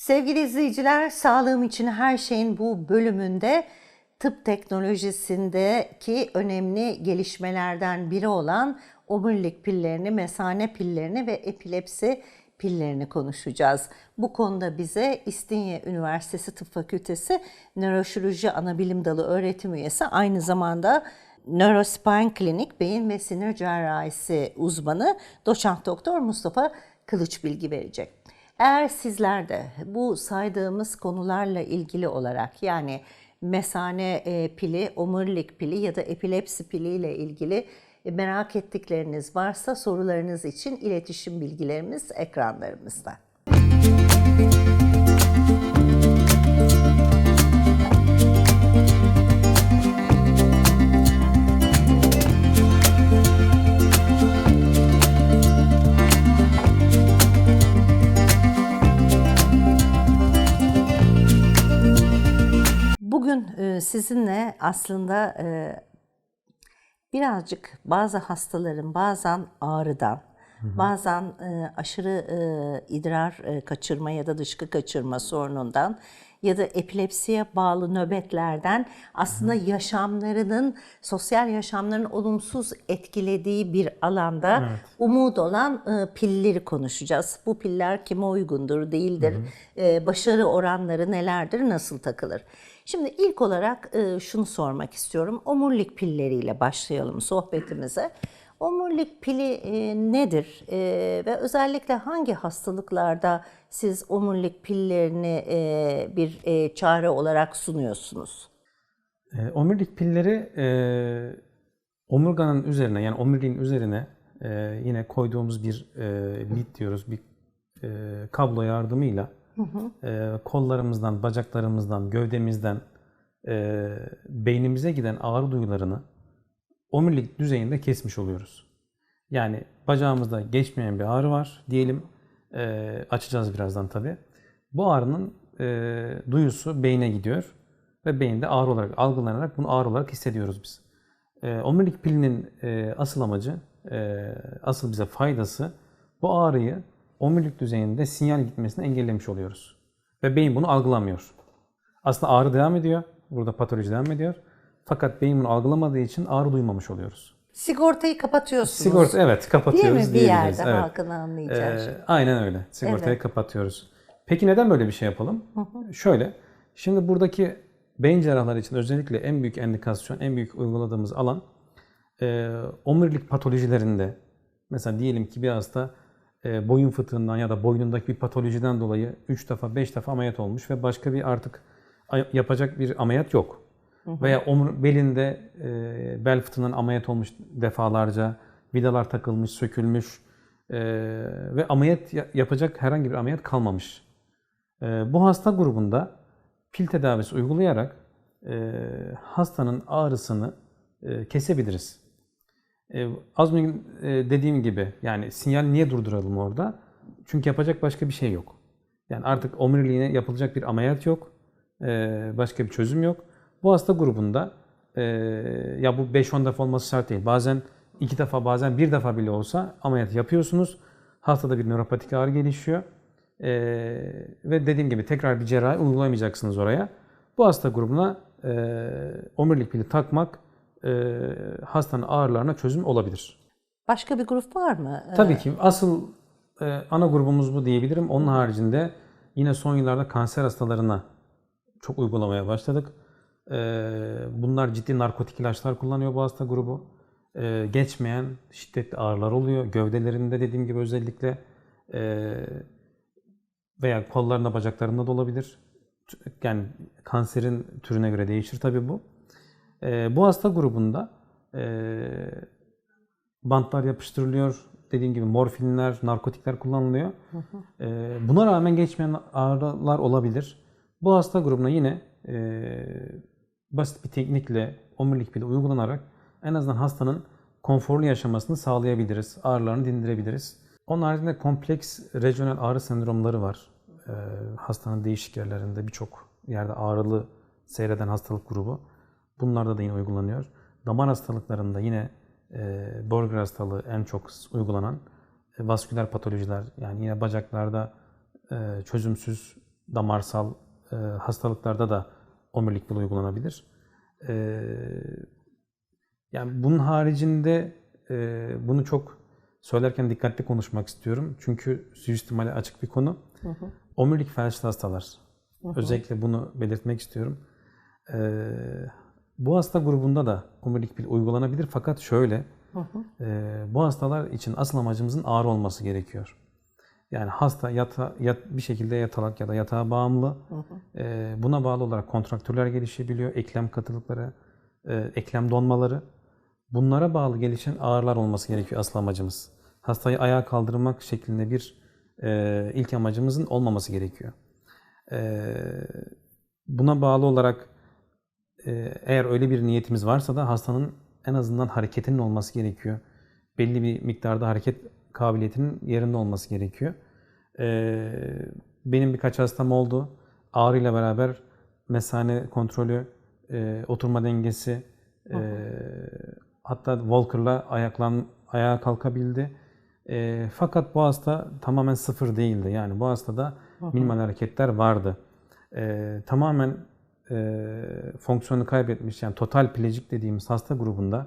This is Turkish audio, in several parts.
Sevgili izleyiciler, sağlığım için her şeyin bu bölümünde tıp teknolojisindeki önemli gelişmelerden biri olan omurilik pillerini, mesane pillerini ve epilepsi pillerini konuşacağız. Bu konuda bize İstinye Üniversitesi Tıp Fakültesi Nöroşirurji Anabilim Dalı öğretim üyesi aynı zamanda Neurospine Klinik Beyin ve Sinir Cerrahisi uzmanı doçent doktor Mustafa Kılıç bilgi verecek. Eğer sizler de bu saydığımız konularla ilgili olarak yani mesane e, pili, omurilik pili ya da epilepsi pili ile ilgili merak ettikleriniz varsa sorularınız için iletişim bilgilerimiz ekranlarımızda. Bugün sizinle aslında e, birazcık bazı hastaların bazen ağrıdan, bazen e, aşırı e, idrar e, kaçırma ya da dışkı kaçırma sorunundan ya da epilepsiye bağlı nöbetlerden aslında yaşamlarının, sosyal yaşamlarının olumsuz etkilediği bir alanda umut olan e, pilleri konuşacağız. Bu piller kime uygundur, değildir, e, başarı oranları nelerdir, nasıl takılır? Şimdi ilk olarak e, şunu sormak istiyorum. Omurilik pilleriyle başlayalım sohbetimize. Omurilik pili e, nedir E, ve özellikle hangi hastalıklarda siz omurilik pillerini bir çare olarak sunuyorsunuz? E, omurilik pilleri omurganın üzerine yani omuriliğin üzerine yine koyduğumuz bir e, diyoruz bir kablo yardımıyla e, kollarımızdan, bacaklarımızdan, gövdemizden e, beynimize giden ağrı duygularını omurilik düzeyinde kesmiş oluyoruz. Yani bacağımızda geçmeyen bir ağrı var diyelim. E, açacağız birazdan tabi. Bu ağrının e, duyusu beyne gidiyor ve beyinde ağrı olarak algılanarak bunu ağrı olarak hissediyoruz biz. E, omurilik pilinin e, asıl amacı, e, asıl bize faydası bu ağrıyı omurilik düzeyinde sinyal gitmesini engellemiş oluyoruz. Ve beyin bunu algılamıyor. Aslında ağrı devam ediyor. Burada patoloji devam ediyor. Fakat beyin bunu algılamadığı için ağrı duymamış oluyoruz. Sigortayı kapatıyorsunuz. Sigorta evet kapatıyoruz Değil mi? Bir yerde evet. halkın anlayacağı Ee, şey. aynen öyle. Sigortayı Evet. kapatıyoruz. Peki neden böyle bir şey yapalım? Şöyle. Şimdi buradaki beyin cerrahları için özellikle en büyük endikasyon, en büyük uyguladığımız alan e, omurilik patolojilerinde mesela diyelim ki bir hasta e, boyun fıtığından ya da boynundaki bir patolojiden dolayı 3 defa 5 defa ameliyat olmuş ve başka bir artık yapacak bir ameliyat yok. Veya omur, belinde e, bel fıtığından ameliyat olmuş defalarca, vidalar takılmış, sökülmüş e, ve ameliyat ya- yapacak herhangi bir ameliyat kalmamış. E, bu hasta grubunda pil tedavisi uygulayarak e, hastanın ağrısını e, kesebiliriz. E, az önce e, dediğim gibi yani sinyal niye durduralım orada? Çünkü yapacak başka bir şey yok. Yani artık omuriliğine yapılacak bir ameliyat yok. E, başka bir çözüm yok. Bu hasta grubunda ya bu 5-10 defa olması şart değil. Bazen iki defa bazen bir defa bile olsa ameliyat yapıyorsunuz. Hastada bir nöropatik ağrı gelişiyor. E, ve dediğim gibi tekrar bir cerrahi uygulamayacaksınız oraya. Bu hasta grubuna e, omurilik pili takmak e, hastanın ağrılarına çözüm olabilir. Başka bir grup var mı? Ee, Tabii ki asıl e, ana grubumuz bu diyebilirim. Onun haricinde yine son yıllarda kanser hastalarına çok uygulamaya başladık. E, bunlar ciddi narkotik ilaçlar kullanıyor bu hasta grubu. E, geçmeyen şiddetli ağrılar oluyor. Gövdelerinde dediğim gibi özellikle e, veya kollarında bacaklarında da olabilir. Yani kanserin türüne göre değişir tabii bu. E, bu hasta grubunda e, bantlar yapıştırılıyor. Dediğim gibi morfinler, narkotikler kullanılıyor. Ee, buna rağmen geçmeyen ağrılar olabilir. Bu hasta grubuna yine e, basit bir teknikle omurilik pili uygulanarak en azından hastanın konforlu yaşamasını sağlayabiliriz. Ağrılarını dindirebiliriz. Onun haricinde kompleks rejyonel ağrı sendromları var. Ee, hastanın değişik yerlerinde birçok yerde ağrılı seyreden hastalık grubu. Bunlarda da yine uygulanıyor. Damar hastalıklarında yine e, Borger hastalığı en çok uygulanan e, vasküler patolojiler yani yine bacaklarda e, çözümsüz damarsal e, hastalıklarda da omurilik pili uygulanabilir. E, yani bunun haricinde e, bunu çok söylerken dikkatli konuşmak istiyorum. Çünkü suistimale açık bir konu. Omurilik felçli hastalar. Özellikle bunu belirtmek istiyorum. E, bu hasta grubunda da omurilik pil uygulanabilir fakat şöyle e, bu hastalar için asıl amacımızın ağrı olması gerekiyor. Yani hasta yata, yat, bir şekilde yatalak ya da yatağa bağımlı. E, buna bağlı olarak kontraktürler gelişebiliyor, eklem katılıkları, e, eklem donmaları. Bunlara bağlı gelişen ağrılar olması gerekiyor asıl amacımız. Hastayı ayağa kaldırmak şeklinde bir e, ilk amacımızın olmaması gerekiyor. E, buna bağlı olarak eğer öyle bir niyetimiz varsa da hastanın en azından hareketinin olması gerekiyor. Belli bir miktarda hareket kabiliyetinin yerinde olması gerekiyor. E, benim birkaç hastam oldu. Ağrıyla beraber mesane kontrolü, e, oturma dengesi, e, hatta Walker'la ayaklan, ayağa kalkabildi. E, fakat bu hasta tamamen sıfır değildi. Yani bu hastada minimal hareketler vardı. E, tamamen e, fonksiyonu kaybetmiş yani total plejik dediğimiz hasta grubunda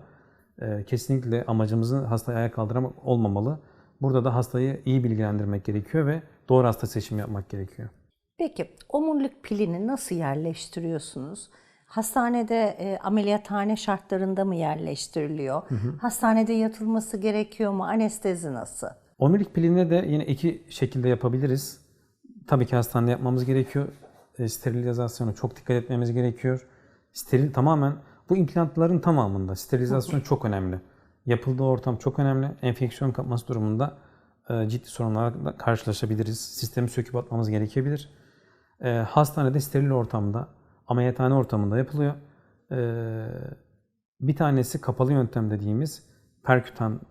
e, kesinlikle amacımızın hastayı ayağa kaldırmak olmamalı. Burada da hastayı iyi bilgilendirmek gerekiyor ve doğru hasta seçimi yapmak gerekiyor. Peki omurilik pilini nasıl yerleştiriyorsunuz? Hastanede e, ameliyathane şartlarında mı yerleştiriliyor? Hastanede yatılması gerekiyor mu? Anestezi nasıl? Omurilik pilini de yine iki şekilde yapabiliriz. Tabii ki hastanede yapmamız gerekiyor. E, sterilizasyona çok dikkat etmemiz gerekiyor. Steril tamamen bu implantların tamamında sterilizasyon çok önemli. Yapıldığı ortam çok önemli. Enfeksiyon kapması durumunda e, ciddi sorunlarla karşılaşabiliriz. Sistemi söküp atmamız gerekebilir. E, hastanede steril ortamda, ameliyathane ortamında yapılıyor. Bir tanesi kapalı yöntem dediğimiz perkütan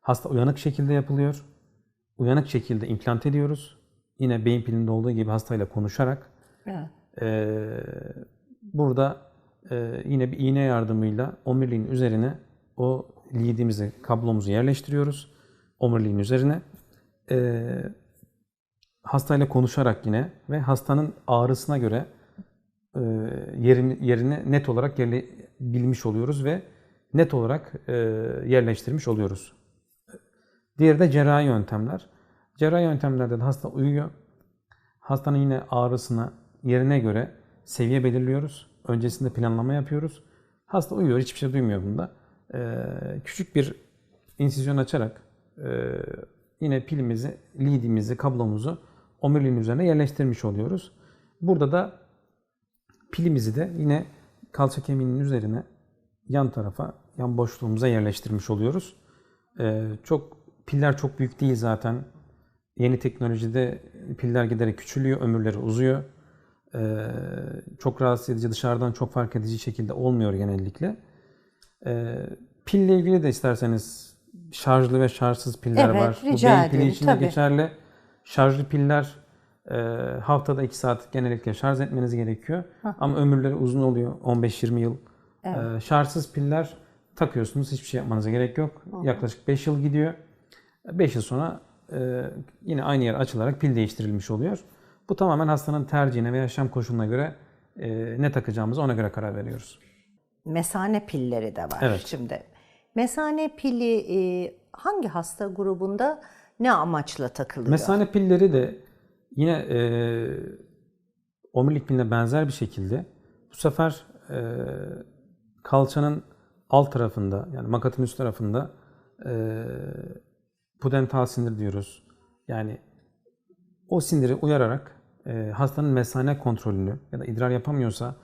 hasta uyanık şekilde yapılıyor. Uyanık şekilde implant ediyoruz. Yine beyin pilinde olduğu gibi hastayla konuşarak Evet. ee, burada e, yine bir iğne yardımıyla omuriliğin üzerine o leadimizi, kablomuzu yerleştiriyoruz. Omuriliğin üzerine. Ee, hastayla konuşarak yine ve hastanın ağrısına göre e, yerini, yerini net olarak yerle, bilmiş oluyoruz ve net olarak e, yerleştirmiş oluyoruz. Diğeri de cerrahi yöntemler. Cerrahi yöntemlerde de hasta uyuyor. Hastanın yine ağrısına yerine göre seviye belirliyoruz. Öncesinde planlama yapıyoruz. Hasta uyuyor, hiçbir şey duymuyor bunda. Ee, küçük bir insizyon açarak e, yine pilimizi, leadimizi, kablomuzu omuriliğin üzerine yerleştirmiş oluyoruz. Burada da pilimizi de yine kalça kemiğinin üzerine yan tarafa, yan boşluğumuza yerleştirmiş oluyoruz. Ee, çok piller çok büyük değil zaten. Yeni teknolojide piller giderek küçülüyor, ömürleri uzuyor. Ee, çok rahatsız edici, dışarıdan çok fark edici şekilde olmuyor genellikle. Ee, pille ilgili de isterseniz şarjlı ve şarjsız piller Evet, var. Bu beyin pili için de geçerli. Şarjlı piller e, haftada 2 saat genellikle şarj etmeniz gerekiyor. Ama ömürleri uzun oluyor, 15-20 yıl. Ee, şarjsız piller takıyorsunuz, hiçbir şey yapmanıza gerek yok. Yaklaşık 5 yıl gidiyor. 5 yıl sonra e, yine aynı yer açılarak pil değiştirilmiş oluyor. Bu tamamen hastanın tercihine ve yaşam koşuluna göre e, ne takacağımızı ona göre karar veriyoruz. Mesane pilleri de var Evet. şimdi. Mesane pili e, hangi hasta grubunda ne amaçla takılıyor? Mesane pilleri de yine e, omurilik piline benzer bir şekilde bu sefer e, kalçanın alt tarafında yani makatın üst tarafında e, pudental sinir diyoruz. Yani o siniri uyararak e, hastanın mesane kontrolünü ya da idrar yapamıyorsa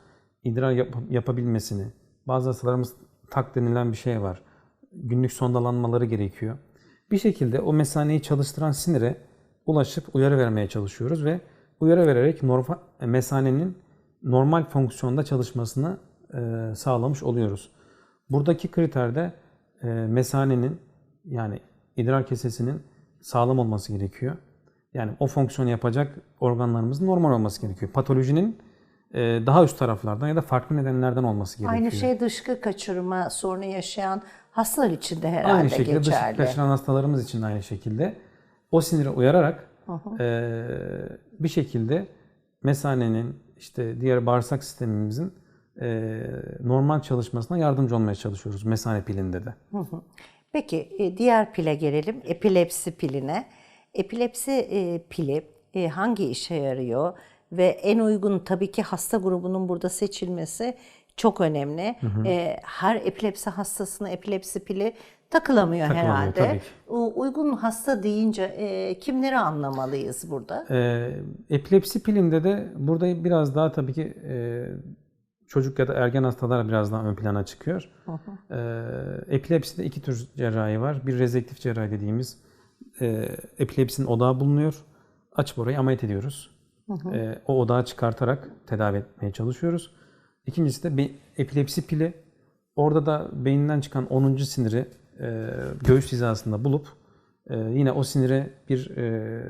idrar yap- yapabilmesini bazı hastalarımız tak denilen bir şey var. Günlük sondalanmaları gerekiyor. Bir şekilde o mesaneyi çalıştıran sinire ulaşıp uyarı vermeye çalışıyoruz ve uyarı vererek normal, mesanenin normal fonksiyonda çalışmasını e, sağlamış oluyoruz. Buradaki kriterde e, mesanenin yani idrar kesesinin sağlam olması gerekiyor. Yani o fonksiyonu yapacak organlarımızın normal olması gerekiyor. Patolojinin e, daha üst taraflardan ya da farklı nedenlerden olması gerekiyor. Aynı şey dışkı kaçırma sorunu yaşayan hastalar için de herhalde Aynı şekilde dışkı geçerli. kaçıran hastalarımız için de aynı şekilde o siniri uyararak e, bir şekilde mesanenin işte diğer bağırsak sistemimizin e, normal çalışmasına yardımcı olmaya çalışıyoruz mesane pilinde de. Peki e, diğer pile gelelim. Epilepsi piline. Epilepsi e, pili e, hangi işe yarıyor ve en uygun tabii ki hasta grubunun burada seçilmesi çok önemli. E, Her epilepsi hastasına epilepsi pili takılamıyor, Takılamıyor, herhalde. tabii ki. Uygun hasta deyince e, kimleri anlamalıyız burada? Epilepsi pilinde de burada biraz daha tabii ki e, çocuk ya da ergen hastalar biraz daha ön plana çıkıyor. Ee, epilepside iki tür cerrahi var. Bir rezektif cerrahi dediğimiz e, epilepsinin odağı bulunuyor. Açıp orayı ameliyat ediyoruz. Ee, o odağı çıkartarak tedavi etmeye çalışıyoruz. İkincisi de bir epilepsi pili. Orada da beyninden çıkan 10. siniri e, göğüs hizasında bulup e, yine o sinire bir e,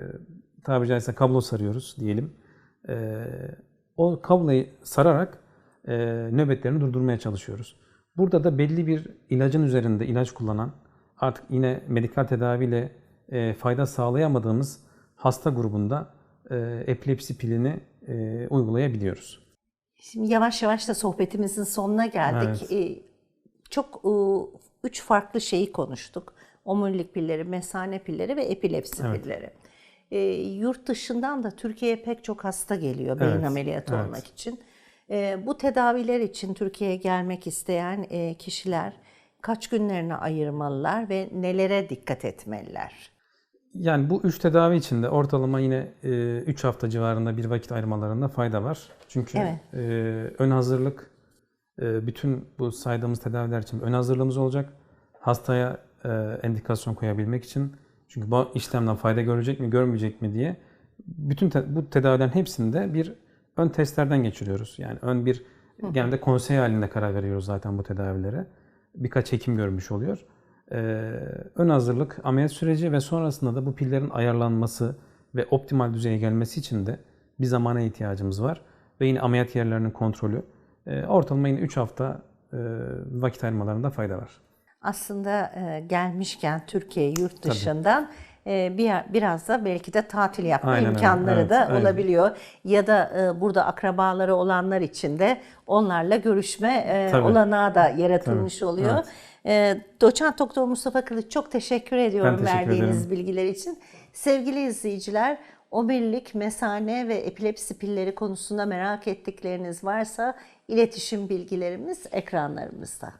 tabiri caizse kablo sarıyoruz diyelim. E, o kabloyu sararak e, nöbetlerini durdurmaya çalışıyoruz. Burada da belli bir ilacın üzerinde ilaç kullanan artık yine medikal tedaviyle e, fayda sağlayamadığımız hasta grubunda e, epilepsi pilini e, uygulayabiliyoruz. Şimdi yavaş yavaş da sohbetimizin sonuna geldik. Ee, Çok e, üç farklı şeyi konuştuk. Omurilik pilleri, mesane pilleri ve epilepsi pilleri. Ee, Yurt dışından da Türkiye'ye pek çok hasta geliyor beyin Evet, ameliyatı evet. olmak için. Bu tedaviler için Türkiye'ye gelmek isteyen kişiler kaç günlerini ayırmalılar ve nelere dikkat etmeliler? Yani bu üç tedavi içinde ortalama yine 3 hafta civarında bir vakit ayırmalarında fayda var. Çünkü Evet. ön hazırlık bütün bu saydığımız tedaviler için ön hazırlığımız olacak. Hastaya endikasyon koyabilmek için. Çünkü bu işlemden fayda görecek mi, görmeyecek mi diye bütün te- bu tedavilerin hepsinde bir ön testlerden geçiriyoruz. Yani ön bir genelde konsey halinde karar veriyoruz zaten bu tedavilere. Birkaç hekim görmüş oluyor. Ee, ön hazırlık, ameliyat süreci ve sonrasında da bu pillerin ayarlanması ve optimal düzeye gelmesi için de bir zamana ihtiyacımız var. Ve yine ameliyat yerlerinin kontrolü. Ee, ortalama yine 3 hafta e, vakit ayırmalarında fayda var. Aslında e, gelmişken Türkiye yurt dışından bir biraz da belki de tatil yapma Aynen öyle. imkanları Evet, da aynen. olabiliyor. Ya da e, burada akrabaları olanlar için de onlarla görüşme e, Tabii. olanağı da yaratılmış Tabii, oluyor. evet. E, Doçent Doktor Mustafa Kılıç çok teşekkür ediyorum Ben teşekkür verdiğiniz ederim. bilgiler için. Sevgili izleyiciler, omurilik, mesane ve epilepsi pilleri konusunda merak ettikleriniz varsa iletişim bilgilerimiz ekranlarımızda.